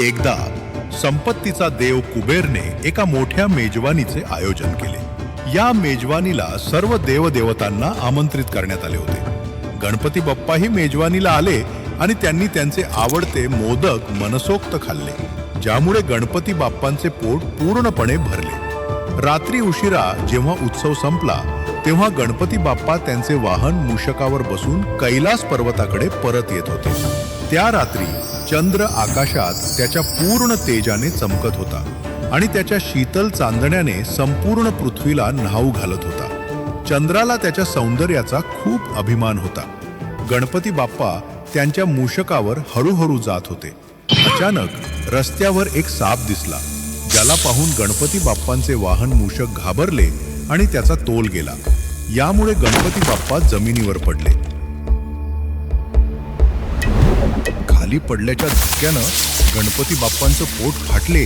एकदा संपत्तीचा देव कुबेरने एका मोठ्या मेजवानीचे आयोजन केले. या मेजवानीला सर्व देवदेवतांना आमंत्रित करण्यात आले होते. गणपती बाप्पाही मेजवानीला आले आणि त्यांनी त्यांचे आवडते मोदक मनसोक्त खाल्ले ज्यामुळे गणपती बाप्पांचे पोट पूर्णपणे भरले. रात्री उशिरा जेव्हा उत्सव संपला तेव्हा गणपती बाप्पा त्यांचे वाहन मूषकावर बसून कैलास पर्वताकडे परत येत होते. त्या रात्री चंद्र आकाशात त्याच्या पूर्ण तेजाने चमकत होता आणि त्याच्या शीतल चांदण्याने संपूर्ण पृथ्वीला न्हाऊ घालत होता. चंद्राला त्याच्या सौंदर्याचा खूप अभिमान होता. गणपती बाप्पा त्यांच्या मूषकावर हळूहळू जात होते. अचानक रस्त्यावर एक साप दिसला. ज्याला पाहून गणपती बाप्पांचे वाहन मूषक घाबरले आणि त्याचा तोल गेला. यामुळे गणपती बाप्पा जमिनीवर पडले. खाली पडल्याच्या धक्क्यानं गणपती बाप्पांचं पोट फाटले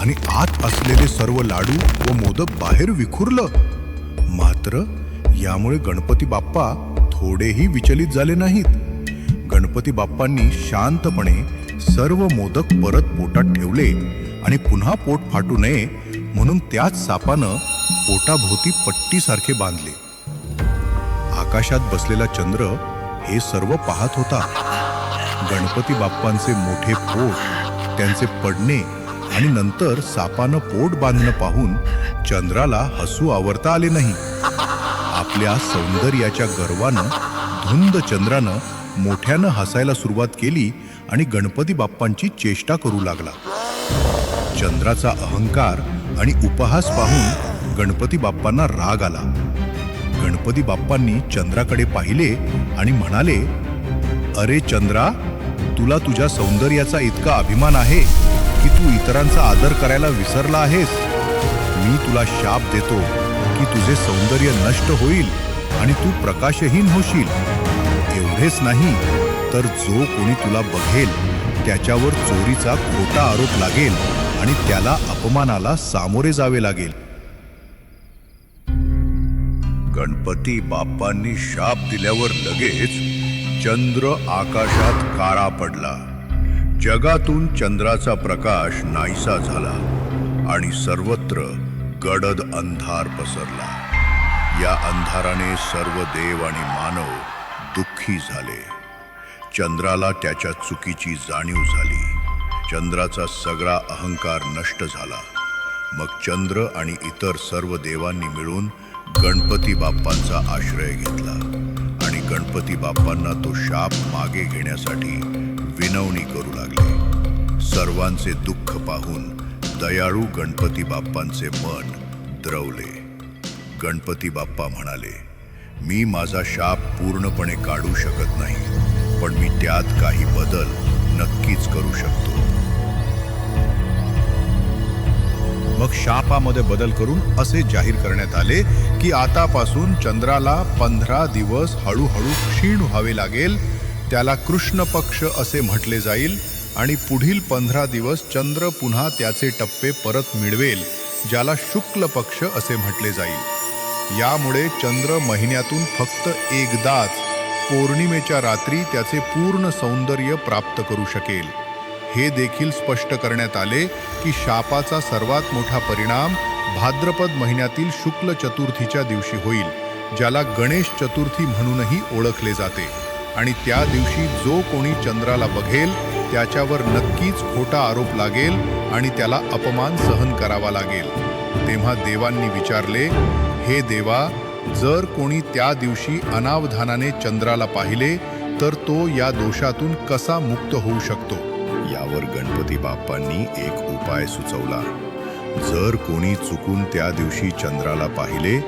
आणि आत असलेले सर्व लाडू व मोदक बाहेर विखुरलं. मात्र यामुळे गणपती बाप्पा थोडेही विचलित झाले नाहीत. गणपती बाप्पांनी शांतपणे सर्व मोदक परत पोटात ठेवले आणि पुन्हा पोट फाटू नये म्हणून त्याच सापानं पोटाभोवती पट्टीसारखे बांधले. आकाशात बसलेला चंद्र हे सर्व पाहत होता. गणपती बाप्पांचे मोठे पोट त्यांचे पडणे आणि नंतर सापानं पोट बांधणं पाहून चंद्राला हसू आवरता आले नाही. आपल्या सौंदर्याच्या गर्वानं धुंद चंद्रानं मोठ्यानं हसायला सुरुवात केली आणि गणपती बाप्पांची चेष्टा करू लागला. चंद्राचा अहंकार आणि उपहास पाहून गणपती बाप्पांना राग आला. गणपती बाप्पांनी चंद्राकडे पाहिले आणि म्हणाले अरे चंद्रा तुला तुझ्या सौंदर्याचा इतका अभिमान आहे की तू इतरांचा आदर करायला विसरला आहेस? मी तुला शाप देतो की तुझे सौंदर्य नष्ट होईल आणि तू प्रकाशहीन होशील. एवढेच नाही तर जो कोणी तुला बघेल त्याच्यावर चोरीचा खोटा आरोप लागेल आणि त्याला अपमानाला सामोरे जावे लागेल. गणपती बाप्पांनी शाप दिल्यावर लगेच चंद्र आकाशात काळा पडला. जगातून चंद्राचा प्रकाश नाहीसा झाला आणि सर्वत्र गडद अंधार पसरला. या अंधाराने सर्व देव आणि मानव दुःखी झाले. चंद्राला त्याच्या चुकीची जाणीव झाली. चंद्राचा सगळा अहंकार नष्ट झाला. मग चंद्र आणि इतर सर्व देवांनी मिळून गणपती बाप्पांचा आश्रय घेतला. गणपती बाप्पांना तो शाप मागे घेण्यासाठी विनवणी करू लागले. सर्वांचे दुःख पाहून दयाळू गणपती बाप्पांचे मन द्रवले. गणपती बाप्पा म्हणाले मी माझा शाप पूर्णपणे काढू शकत नाही पण मी त्यात काही बदल नक्कीच करू शकतो. मग शापामध्ये बदल करून असे जाहीर करण्यात आले की आतापासून चंद्राला पंधरा दिवस हळूहळू क्षीण व्हावे लागेल. त्याला कृष्ण पक्ष असे म्हटले जाईल आणि पुढील पंधरा दिवस चंद्र पुन्हा त्याचे टप्पे परत मिळवेल ज्याला शुक्ल पक्ष असे म्हटले जाईल. यामुळे चंद्र महिन्यातून फक्त एकदाच पौर्णिमेच्या रात्री त्याचे पूर्ण सौंदर्य प्राप्त करू शकेल. हे देखील स्पष्ट करण्यात आले की शापाचा सर्वात मोठा परिणाम भाद्रपद महिन्यातील शुक्ल चतुर्थीच्या दिवशी होईल ज्याला गणेश चतुर्थी म्हणूनही ओळखले जाते. आणि त्या दिवशी जो कोणी चंद्राला बघेल त्याच्यावर नक्कीच खोटा आरोप लागेल आणि त्याला अपमान सहन करावा लागेल. तेव्हा देवांनी विचारले हे देवा जर कोणी त्या दिवशी अनावधानाने चंद्राला पाहिले तर तो या दोषातून कसा मुक्त होऊ शकतो? यावर गणपती बाप्पांनी एक उपाय सुचवला. जर कोणी चुकून त्या दिवशी चंद्राला पाहिले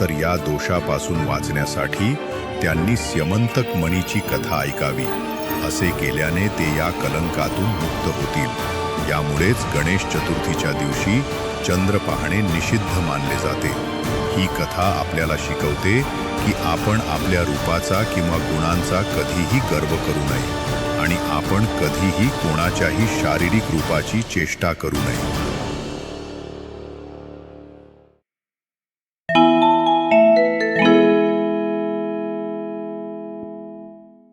तर या दोषापासून वाचण्यासाठी त्यांनी स्यमंतक मणीची कथा ऐकावी. असे केल्याने ते या कलंकातून मुक्त होतील. यामुळेच गणेश चतुर्थीच्या दिवशी चंद्र पाहणे निषिद्ध मानले जाते. ही कथा आपल्याला शिकवते की आपण आपल्या रूपाचा किंवा गुणांचा कधीही गर्व करू नये. आणि आपण कधीही कोणाच्याही शारीरिक रूपाची चेष्टा करू नये.